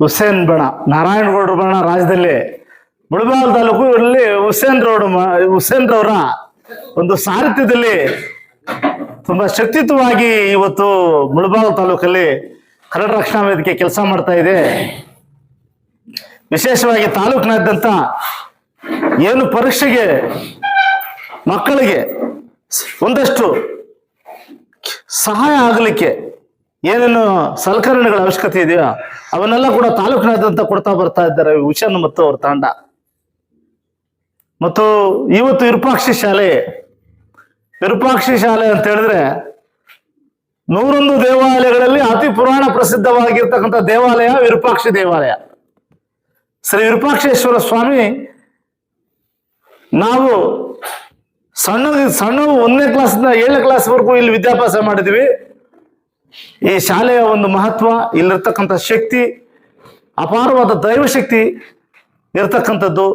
ಹುಸೇನ್ ಬಣ, ನಾರಾಯಣಗೌಡರ ಬಣ ರಾಜ್ಯದಲ್ಲಿ ಮುಳಬಾಲ್ ತಾಲೂಕು ಇಲ್ಲಿ ಹುಸೇನ್ ರೌಡ್ ಹುಸೇನ್ ರವರ ಒಂದು ಸಾರಥ್ಯದಲ್ಲಿ ತುಂಬಾ ಶಕ್ತಿಯುತವಾಗಿ ಇವತ್ತು ಮುಳಬಾಲ್ ತಾಲೂಕಲ್ಲಿ ಕನ್ನಡ ರಕ್ಷಣಾ ವೇದಿಕೆ ಕೆಲಸ ಮಾಡ್ತಾ ಇದೆ. ವಿಶೇಷವಾಗಿ ತಾಲೂಕಿನಾದ್ಯಂತ ಏನು ಪರೀಕ್ಷೆಗೆ ಮಕ್ಕಳಿಗೆ ಒಂದಷ್ಟು ಸಹಾಯ ಆಗಲಿಕ್ಕೆ ಏನೇನು ಸಲಕರಣೆಗಳ ಅವಶ್ಯಕತೆ ಇದೆಯೋ? ಅವನ್ನೆಲ್ಲ ಕೂಡ ತಾಲೂಕಿನಾದ್ಯಂತ ಕೊಡ್ತಾ ಬರ್ತಾ ಇದ್ದಾರೆ ಹುಷನ್ ಮತ್ತು ಅವ್ರ ತಾಂಡ. ಮತ್ತು ಇವತ್ತು ವಿರೂಪಾಕ್ಷಿ ಶಾಲೆ ವಿರೂಪಾಕ್ಷಿ ಶಾಲೆ ಅಂತ ಹೇಳಿದ್ರೆ ನೂರೊಂದು ದೇವಾಲಯಗಳಲ್ಲಿ ಅತಿ ಪುರಾಣ ಪ್ರಸಿದ್ಧವಾಗಿರ್ತಕ್ಕಂಥ ದೇವಾಲಯ ವಿರೂಪಾಕ್ಷಿ ದೇವಾಲಯ. ಶ್ರೀ ವಿರೂಪಾಕ್ಷೇಶ್ವರ ಸ್ವಾಮಿ ನಾವು ಸಣ್ಣ ಸಣ್ಣ ಒಂದನೇ ಕ್ಲಾಸ್ನ ಏಳನೇ ಕ್ಲಾಸ್ವರೆಗೂ ಇಲ್ಲಿ ವಿದ್ಯಾಭ್ಯಾಸ ಮಾಡಿದ್ವಿ. ಈ ಶಾಲೆಯ ಒಂದು ಮಹತ್ವ, ಇಲ್ಲಿರ್ತಕ್ಕಂಥ ಶಕ್ತಿ, ಅಪಾರವಾದ ದೈವಶಕ್ತಿ ಇರತಕ್ಕಂಥದ್ದು.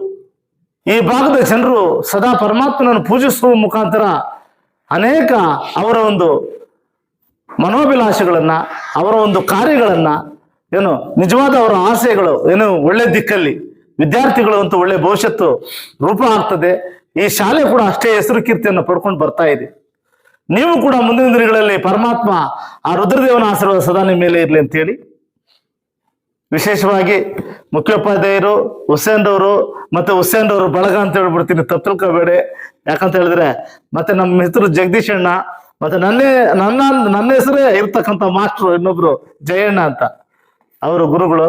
ಈ ಭಾಗದ ಜನರು ಸದಾ ಪರಮಾತ್ಮನನ್ನು ಪೂಜಿಸುವ ಮುಖಾಂತರ ಅನೇಕ ಅವರ ಒಂದು ಮನೋಭಿಲಾಷೆಗಳನ್ನ, ಅವರ ಒಂದು ಕಾರ್ಯಗಳನ್ನ, ಏನು ನಿಜವಾದ ಅವರ ಆಸೆಗಳು, ಏನು ಒಳ್ಳೆ ದಿಕ್ಕಲ್ಲಿ, ವಿದ್ಯಾರ್ಥಿಗಳು ಅಂತೂ ಒಳ್ಳೆ ಭವಿಷ್ಯತ್ತು ರೂಪ ಆಗ್ತದೆ. ಈ ಶಾಲೆ ಕೂಡ ಅಷ್ಟೇ ಹೆಸರು ಕೀರ್ತಿಯನ್ನು ಪಡ್ಕೊಂಡು ಬರ್ತಾ ಇದೆ. ನೀವು ಕೂಡ ಮುಂದಿನ ದಿನಗಳಲ್ಲಿ ಪರಮಾತ್ಮ ಆ ರುದ್ರದೇವನ ಆಶೀರ್ವಾದ ಸದಾ ನಿಮ್ಮ ಮೇಲೆ ಇರಲಿ ಅಂತೇಳಿ ವಿಶೇಷವಾಗಿ ಮುಖ್ಯೋಪಾಧ್ಯಾಯರು, ಹುಸೇನ್ರವರು ಮತ್ತೆ ಹುಸೇನ್ ರವರು ಬಳಗ ಅಂತ ಹೇಳ್ಬಿಡ್ತೀನಿ ತಪ್ಪು ಬೇಡೆ. ಯಾಕಂತ ಹೇಳಿದ್ರೆ ಮತ್ತೆ ನಮ್ಮ ಹೆಸರು ಜಗದೀಶ್ ಅಣ್ಣ, ಮತ್ತೆ ನನ್ನೇ ನನ್ನ ನನ್ನ ಹೆಸರೇ ಇರ್ತಕ್ಕಂಥ ಮಾಸ್ಟ್ರು ಇನ್ನೊಬ್ರು ಜಯಣ್ಣ ಅಂತ. ಅವರು ಗುರುಗಳು,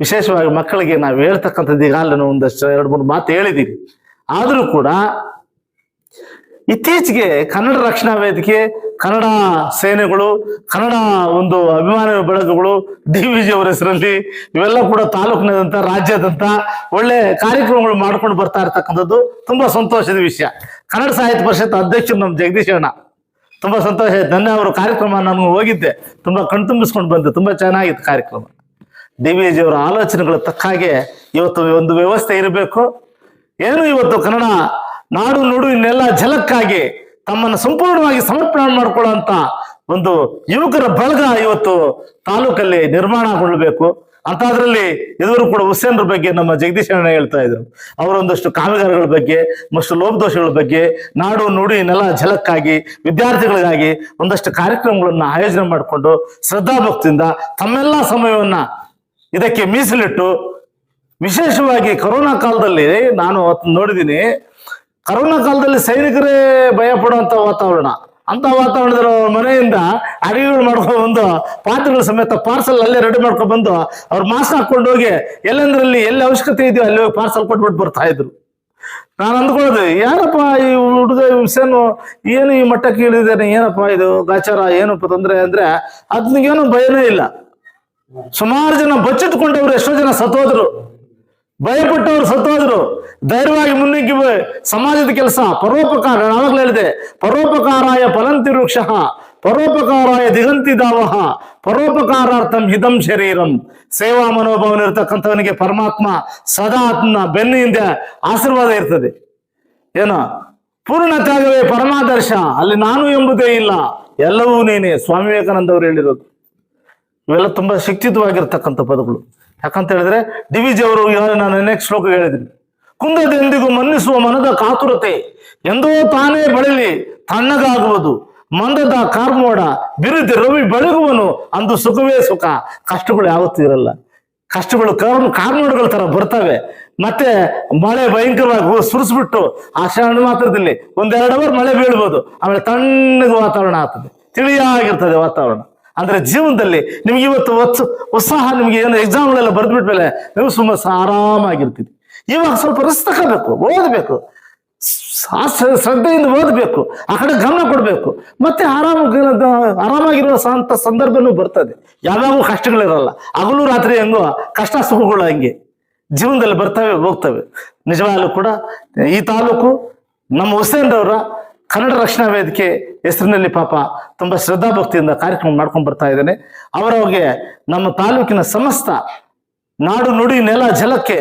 ವಿಶೇಷವಾಗಿ ಮಕ್ಕಳಿಗೆ ನಾವು ಹೇಳ್ತಕ್ಕಂಥದ್ದು ಈಗಾಗಲೇ ಒಂದಷ್ಟು, ಎರಡು, ಮೂರು ಮಾತು ಹೇಳಿದ್ದೀವಿ ಆದರೂ ಕೂಡ ಇತ್ತೀಚೆಗೆ ಕನ್ನಡ ರಕ್ಷಣಾ ವೇದಿಕೆ, ಕನ್ನಡ ಸೇನೆಗಳು, ಕನ್ನಡ ಒಂದು ಅಭಿಮಾನ ಬೆಳಕುಗಳು, ಡಿ ವಿಜಿ ಅವರ ಹೆಸರಲ್ಲಿ ಇವೆಲ್ಲ ಕೂಡ ತಾಲೂಕಿನಾದಂತ ರಾಜ್ಯದಂತ ಒಳ್ಳೆ ಕಾರ್ಯಕ್ರಮಗಳು ಮಾಡ್ಕೊಂಡು ಬರ್ತಾ ಇರ್ತಕ್ಕಂಥದ್ದು ತುಂಬಾ ಸಂತೋಷದ ವಿಷಯ. ಕನ್ನಡ ಸಾಹಿತ್ಯ ಪರಿಷತ್ ಅಧ್ಯಕ್ಷರು ನಮ್ಮ ಜಗದೀಶ್ ಅಣ್ಣ. ತುಂಬಾ ಸಂತೋಷ ಆಯ್ತು. ನನ್ನ ಅವರು ಕಾರ್ಯಕ್ರಮ ನಾನು ಹೋಗಿದ್ದೆ. ತುಂಬಾ ಕಣ್ತುಂಬಿಸ್ಕೊಂಡು ಬಂದೆ. ತುಂಬಾ ಚೆನ್ನಾಗಿತ್ತು ಕಾರ್ಯಕ್ರಮ. ಡಿ ವಿ ಅವರ ಆಲೋಚನೆಗಳ ತಕ್ಕ ಹಾಗೆ ಇವತ್ತು ಒಂದು ವ್ಯವಸ್ಥೆ ಇರಬೇಕು. ಏನು ಇವತ್ತು ಕನ್ನಡ ನಾಡು ನುಡು ಇನ್ನೆಲ್ಲ ಜಲಕ್ಕಾಗಿ ತಮ್ಮನ್ನು ಸಂಪೂರ್ಣವಾಗಿ ಸಮರ್ಪಣೆ ಮಾಡಿಕೊಳ್ಳುವಂತ ಒಂದು ಯುವಕರ ಬಳಗ ಇವತ್ತು ತಾಲೂಕಲ್ಲಿ ನಿರ್ಮಾಣಗೊಳ್ಳಬೇಕು ಅಂತದ್ರಲ್ಲಿ ಇದುವರು ಕೂಡ ಹುಸೇನ್ರ ಬಗ್ಗೆ ನಮ್ಮ ಜಗದೀಶ್ ಅಣ್ಣ ಹೇಳ್ತಾ ಇದ್ರು. ಅವರ ಒಂದಷ್ಟು ಕಾಮಗಾರಿಗಳ ಬಗ್ಗೆ ಮತ್ತು ಲೋಪದೋಷಗಳ ಬಗ್ಗೆ, ನಾಡು ನುಡಿ ನೆಲ ಜಲಕ್ಕಾಗಿ ವಿದ್ಯಾರ್ಥಿಗಳಿಗಾಗಿ ಒಂದಷ್ಟು ಕಾರ್ಯಕ್ರಮಗಳನ್ನ ಆಯೋಜನೆ ಮಾಡಿಕೊಂಡು ಶ್ರದ್ಧಾಭಕ್ತಿಯಿಂದ ತಮ್ಮೆಲ್ಲ ಸಮಯವನ್ನ ಇದಕ್ಕೆ ಮೀಸಲಿಟ್ಟು, ವಿಶೇಷವಾಗಿ ಕೊರೋನಾ ಕಾಲದಲ್ಲಿ ನಾನು ನೋಡಿದ್ದೀನಿ ಕರೋನಾ ಕಾಲದಲ್ಲಿ ಸೈನಿಕರೇ ಭಯ ಪಡುವಂತ ವಾತಾವರಣ. ಅಂತ ವಾತಾವರಣದ ಮನೆಯಿಂದ ಅಡಿಗೆಗಳು ಮಾಡ್ಕೊಂಡು ಬಂದು, ಪಾತ್ರೆಗಳ ಸಮೇತ ಪಾರ್ಸಲ್ ಅಲ್ಲೇ ರೆಡಿ ಮಾಡ್ಕೊಂಡು ಬಂದು, ಅವ್ರ ಮಾಸ್ಕ್ ಹಾಕೊಂಡು ಹೋಗಿ, ಎಲ್ಲೆಂದ್ರಲ್ಲಿ ಎಲ್ಲಿ ಅವಶ್ಯಕತೆ ಇದೆಯೋ ಅಲ್ಲಿ ಹೋಗಿ ಪಾರ್ಸಲ್ ಕೊಟ್ಬಿಟ್ಟು ಬರ್ತಾ ಇದ್ರು. ನಾನು ಅಂದ್ಕೊಳ್ಳೋದು, ಯಾರಪ್ಪ ಈ ಹುಡುಗ ವಿಷಯನು ಏನು ಈ ಮಟ್ಟಕ್ಕೆ ಇಳಿದಿದ್ದಾನೆ ಏನಪ್ಪ ಇದು, ಗಾಚಾರ ಏನಪ್ಪ ತೊಂದರೆ ಅಂದ್ರೆ ಅದ್ನಿಗೇನು ಭಯನೇ ಇಲ್ಲ. ಸುಮಾರು ಜನ ಬಚ್ಚಿಟ್ಕೊಂಡವ್ರು, ಎಷ್ಟೋ ಜನ ಸತ್ತೋದ್ರು. ಭಯಪಟ್ಟವ್ರು ಸತ್ತೋದ್ರು. ಧೈರ್ಯವಾಗಿ ಮುನ್ನುಗ್ಗಿ ಸಮಾಜದ ಕೆಲಸ. ಪರೋಪಕಾರ ನಾನು ಆವಾಗಲೇ ಹೇಳಿದೆ. ಪರೋಪಕಾರಾಯ ಫಲಂತಿ ವೃಕ್ಷ ಪರೋಪಕಾರಾಯ ದಿಗಂತಿ ದಾವಹ ಪರೋಪಕಾರಾರ್ಥಂ ಹಿತಂ ಶರೀರಂ. ಸೇವಾ ಮನೋಭಾವನ ಇರತಕ್ಕಂಥವನಿಗೆ ಪರಮಾತ್ಮ ಸದಾ ಆತನ ಬೆನ್ನಿಂದ ಆಶೀರ್ವಾದ ಇರ್ತದೆ. ಏನೋ? ಪೂರ್ಣ ತ್ಯಾಗವೇ ಪರಮಾದರ್ಶ. ಅಲ್ಲಿ ನಾನು ಎಂಬುದೇ ಇಲ್ಲ. ಎಲ್ಲವೂ ನೀನೇ. ಸ್ವಾಮಿ ವಿವೇಕಾನಂದ ಅವರು ಹೇಳಿರೋದು. ಇವೆಲ್ಲ ತುಂಬಾ ಶಿಕ್ಷಿತವಾಗಿರ್ತಕ್ಕಂಥ ಪದಗಳು. ಯಾಕಂತ ಹೇಳಿದ್ರೆ, ಡಿ ವಿ ಜಿ ಅವರು ನಾನು ನೆಕ್ಸ್ಟ್ ಶ್ಲೋಕ ಹೇಳಿದ್ದೀನಿ. ಕುಂದದೆಂದಿಗೂ ಮನ್ನಿಸುವ ಮನದ ಕಾತುರತೆ ಎಂದೋ ತಾನೇ ಬಳಲಿ ತಣ್ಣಗಾಗುವುದು. ಮಂದದ ಕಾರ್ಮೋಡ ಬಿರುದಿ ರವಿ ಬೆಳಗುವನು ಅಂದು ಸುಖವೇ ಸುಖ. ಕಷ್ಟಗಳು ಯಾವತ್ತೂ ಇರಲ್ಲ. ಕಷ್ಟಗಳು ಕಾರ್ ಕಾರ್ಮೋಡಗಳ ತರ ಬರ್ತವೆ. ಮತ್ತೆ ಮಳೆ ಭಯಂಕರವಾಗಿ ಸುರಿಸ್ಬಿಟ್ಟು ಆ ಕ್ಷಣ ಮಾತ್ರದಲ್ಲಿ ಒಂದೆರಡು ಅವರ್ ಮಳೆ ಬೀಳ್ಬೋದು. ಆಮೇಲೆ ತಣ್ಣಗೆ ವಾತಾವರಣ ಆಗ್ತದೆ. ತಿಳಿಯಾಗಿರ್ತದೆ ವಾತಾವರಣ. ಅಂದ್ರೆ ಜೀವನದಲ್ಲಿ ನಿಮ್ಗೆ ಇವತ್ತು ಉತ್ಸಾಹ, ನಿಮ್ಗೆ ಏನು ಎಕ್ಸಾಮ್ಗಳೆಲ್ಲ ಬರೆದ್ಬಿಟ್ಮೇಲೆ ನೀವು ಸುಮ್ಮನೆ ಆರಾಮಾಗಿರ್ತೀರಿ. ಇವಾಗ ಸ್ವಲ್ಪ ರಿಸ್ಕ್ ತಗೋಬೇಕು, ಓದಬೇಕು. ಶ್ರದ್ಧೆಯಿಂದ ಓದಬೇಕು. ಆ ಕಡೆ ಗಮನ ಕೊಡಬೇಕು. ಮತ್ತೆ ಆರಾಮ ಆರಾಮಾಗಿರುವ ಸಂತ ಸಂದರ್ಭನೂ ಬರ್ತದೆ. ಯಾವಾಗೂ ಕಷ್ಟಗಳಿರಲ್ಲ. ಹಗಲು ರಾತ್ರಿ ಹೆಂಗೋ ಕಷ್ಟ ಸುಖಗಳು ಹಂಗೆ. ಜೀವನದಲ್ಲಿ ಬರ್ತವೆ, ಹೋಗ್ತವೆ. ನಿಜವಾಗ್ಲೂ ಕೂಡ ಈ ತಾಲೂಕು ನಮ್ಮ ಹುಸೇನ್ರವರ ಕನ್ನಡ ರಕ್ಷಣಾ ವೇದಿಕೆ ಹೆಸರಿನಲ್ಲಿ ಪಾಪ ತುಂಬಾ ಶ್ರದ್ಧಾಭಕ್ತಿಯಿಂದ ಕಾರ್ಯಕ್ರಮ ಮಾಡ್ಕೊಂಡು ಬರ್ತಾ ಇದ್ದೇನೆ. ಅವರವ್ರಿಗೆ ನಮ್ಮ ತಾಲೂಕಿನ ಸಮಸ್ತ ನಾಡು ನುಡಿ ನೆಲ ಜಲಕ್ಕೆ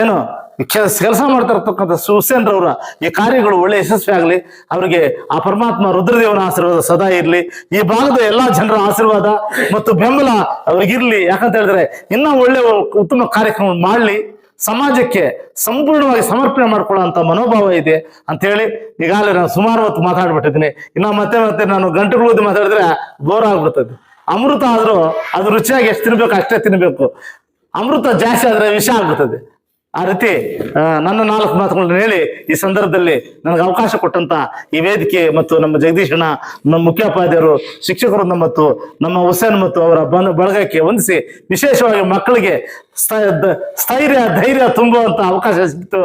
ಏನು ಕೆಲಸ ಮಾಡ್ತಾ ಇರ್ತಕ್ಕಂಥ ಹುಸೇನ್ ರವರ ಈ ಕಾರ್ಯಗಳು ಒಳ್ಳೆ ಯಶಸ್ವಿ ಆಗಲಿ, ಅವರಿಗೆ ಆ ಪರಮಾತ್ಮ ರುದ್ರದೇವನ ಆಶೀರ್ವಾದ ಸದಾ ಇರಲಿ. ಈ ಭಾಗದ ಎಲ್ಲಾ ಜನರ ಆಶೀರ್ವಾದ ಮತ್ತು ಬೆಂಬಲ ಅವ್ರಿಗಿರ್ಲಿ. ಯಾಕಂತ ಹೇಳಿದ್ರೆ, ಇನ್ನ ಒಳ್ಳೆ ಉತ್ತಮ ಕಾರ್ಯಕ್ರಮ ಮಾಡಲಿ. ಸಮಾಜಕ್ಕೆ ಸಂಪೂರ್ಣವಾಗಿ ಸಮರ್ಪಣೆ ಮಾಡ್ಕೊಳ್ಳೋಂಥ ಮನೋಭಾವ ಇದೆ ಅಂತೇಳಿ ಈಗಾಗಲೇ ನಾನು ಸುಮಾರು ಹೊತ್ತು ಮಾತಾಡ್ಬಿಟ್ಟಿದ್ದೀನಿ. ಇನ್ನ ಮತ್ತೆ ಮತ್ತೆ ನಾನು ಗಂಟೆಗಳದ್ದು ಮಾತಾಡಿದ್ರೆ ಬೋರ್ ಆಗ್ಬಿಡ್ತದೆ. ಅಮೃತ ಆದ್ರೂ ಅದು ರುಚಿಯಾಗಿ ಎಷ್ಟು ತಿನ್ಬೇಕು ಅಷ್ಟೇ ತಿನ್ಬೇಕು. ಅಮೃತ ಜಾಸ್ತಿ ಆದ್ರೆ ವಿಷ ಆಗ್ಬಿಡ್ತದೆ. ಆ ರೀತಿ ನನ್ನ ನಾಲ್ಕು ಮಾತುಗಳನ್ನ ಹೇಳಿ ಈ ಸಂದರ್ಭದಲ್ಲಿ ನನಗೆ ಅವಕಾಶ ಕೊಟ್ಟಂತ ಈ ವೇದಿಕೆ ಮತ್ತು ನಮ್ಮ ಜಗದೀಶಣ್ಣ, ನಮ್ಮ ಮುಖ್ಯೋಪಾಧ್ಯಾಯರು ಶಿಕ್ಷಕರು ಮತ್ತು ನಮ್ಮ ಹುಸೇನ್ ಮತ್ತು ಅವರ ಬನ ಬಳಗಕ್ಕೆ ಹೊಂದಿಸಿ ವಿಶೇಷವಾಗಿ ಮಕ್ಕಳಿಗೆ ಸ್ಥೈರ್ಯ, ಧೈರ್ಯ ತುಂಬುವಂತ ಅವಕಾಶ ಸಿಕ್ತು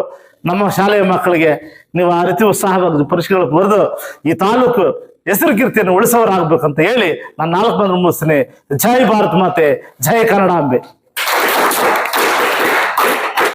ನಮ್ಮ ಶಾಲೆಯ ಮಕ್ಕಳಿಗೆ ನೀವು ಆ ರೀತಿ ಉತ್ಸಾಹವಾಗಿ ಪರೀಕ್ಷೆಗಳು ಬರೆದು ಈ ತಾಲೂಕು ಹೆಸರು ಕೀರ್ತಿಯನ್ನು ಉಳಿಸೋರಾಗ್ಬೇಕಂತ ಹೇಳಿ ನಾನು ನಾಲ್ಕು ಮಂದಿ ಮುಗಿಸ್ತೀನಿ. ಜೈ ಭಾರತ್ ಮಾತೆ, ಜೈ ಕನ್ನಡಾಂಬೆ